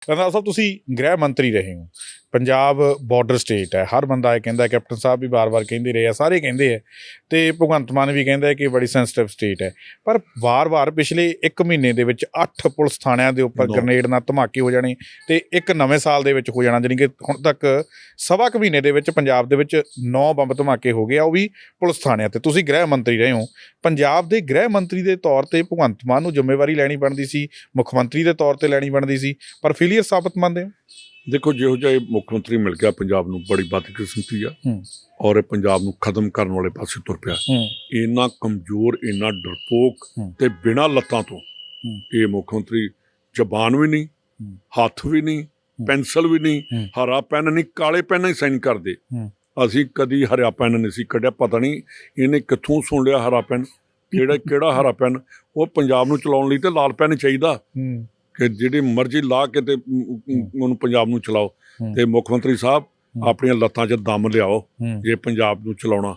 Colonel ਸਾਹਿਬ ਤੁਸੀਂ ਗ੍ਰਹਿ ਮੰਤਰੀ ਰਹੇ ਹੋ। ਪੰਜਾਬ ਬਾਰਡਰ ਸਟੇਟ ਹੈ। ਹਰ ਬੰਦਾ ਇਹ ਕਹਿੰਦਾ ਕੈਪਟਨ ਸਾਹਿਬ ਵੀ ਬਾਰ-ਬਾਰ ਕਹਿੰਦੇ ਰਹੇ ਆ ਸਾਰੇ ਕਹਿੰਦੇ ਆ ਤੇ ਭਗਵੰਤ ਮਾਨ ਵੀ ਕਹਿੰਦਾ ਕਿ ਬੜੀ ਸੈਂਸਿਟਿਵ ਸਟੇਟ ਹੈ। ਪਰ ਵਾਰ-ਵਾਰ ਪਿਛਲੇ 1 ਮਹੀਨੇ ਦੇ ਵਿੱਚ 8 ਪੁਲਿਸ ਥਾਣਿਆਂ ਦੇ ਉੱਪਰ। ਗ੍ਰਨੇਡ ਨਾਲ ਧਮਾਕੇ ਹੋ ਜਾਣੇ ਤੇ ਇੱਕ ਨਵੇਂ ਸਾਲ ਦੇ ਵਿੱਚ ਹੋ ਜਾਣਾ ਜਾਣੀ ਕਿ ਹੁਣ ਤੱਕ ਸਵਾ ਕੁ ਮਹੀਨੇ ਦੇ ਵਿੱਚ ਪੰਜਾਬ ਦੇ ਵਿੱਚ 9 ਬੰਬ ਧਮਾਕੇ ਹੋ ਗਏ ਆ ਉਹ ਵੀ ਪੁਲਿਸ ਥਾਣਿਆਂ ਤੇ। ਤੁਸੀਂ ਗ੍ਰਹਿ ਮੰਤਰੀ ਰਹੇ ਹੋ। ਪੰਜਾਬ ਦੇ ਗ੍ਰਹਿ ਮੰਤਰੀ ਦੇ ਤੌਰ ਤੇ ਭਗਵੰਤ ਮਾਨ ਨੂੰ ਜ਼ਿੰਮੇਵਾਰੀ ਲੈਣੀ ਬਣਦੀ ਸੀ ਮੁੱਖ ਮੰਤਰੀ ਦੇ ਤੌਰ ਤੇ ਲੈਣੀ ਬਣਦੀ ਸੀ ਪਰ ਫੇਲੀਅਰ ਸਾਬਤ ਮੰਨਦੇ ਹੋ? ਦੇਖੋ ਜਿਹੋ ਜਿਹਾ ਇਹ ਮੁੱਖ ਮੰਤਰੀ ਮਿਲ ਗਿਆ ਪੰਜਾਬ ਨੂੰ ਬੜੀ ਬਦਕਿਸਮਤੀ ਆ। ਔਰ ਇਹ ਪੰਜਾਬ ਨੂੰ ਖਤਮ ਕਰਨ ਵਾਲੇ ਪਾਸੇ ਤੁਰ ਪਿਆ ਇੰਨਾ ਕਮਜ਼ੋਰ ਇੰਨਾ ਡਰਪੋਕ। ਤੇ ਬਿਨਾਂ ਲੱਤਾਂ ਤੋਂ। ਇਹ ਮੁੱਖ ਮੰਤਰੀ ਜ਼ਬਾਨ ਵੀ ਨਹੀਂ। ਹੱਥ ਵੀ ਨਹੀਂ ਪੈਨਸਲ ਵੀ ਨਹੀਂ। ਹਰਾ ਪੈਨ ਨਹੀਂ ਕਾਲੇ ਪੈਨ ਹੀ ਸਾਈਨ ਕਰਦੇ। ਅਸੀਂ ਕਦੀ ਹਰਾ ਪੈਨ ਨਹੀਂ ਸੀ ਕੱਢਿਆ ਪਤਾ ਨਹੀਂ ਇਹਨੇ ਕਿੱਥੋਂ ਸੁਣ ਲਿਆ ਹਰਾ ਪੈਨ ਕਿਹੜਾ ਕਿਹੜਾ ਹਰਾ ਪੈਨ ਉਹ ਪੰਜਾਬ ਨੂੰ ਚਲਾਉਣ ਲਈ ਤੇ ਲਾਲ ਪੈਨ ਚਾਹੀਦਾ ਕਿ ਜਿਹੜੀ ਮਰਜ਼ੀ ਲਾ ਕੇ ਤੇ ਉਹਨੂੰ ਪੰਜਾਬ ਨੂੰ ਚਲਾਓ। ਤੇ ਮੁੱਖ ਮੰਤਰੀ ਸਾਹਿਬ। ਆਪਣੀਆਂ ਲੱਤਾਂ 'ਚ ਦਮ ਲਿਆਓ ਜੇ ਪੰਜਾਬ ਨੂੰ ਚਲਾਉਣਾ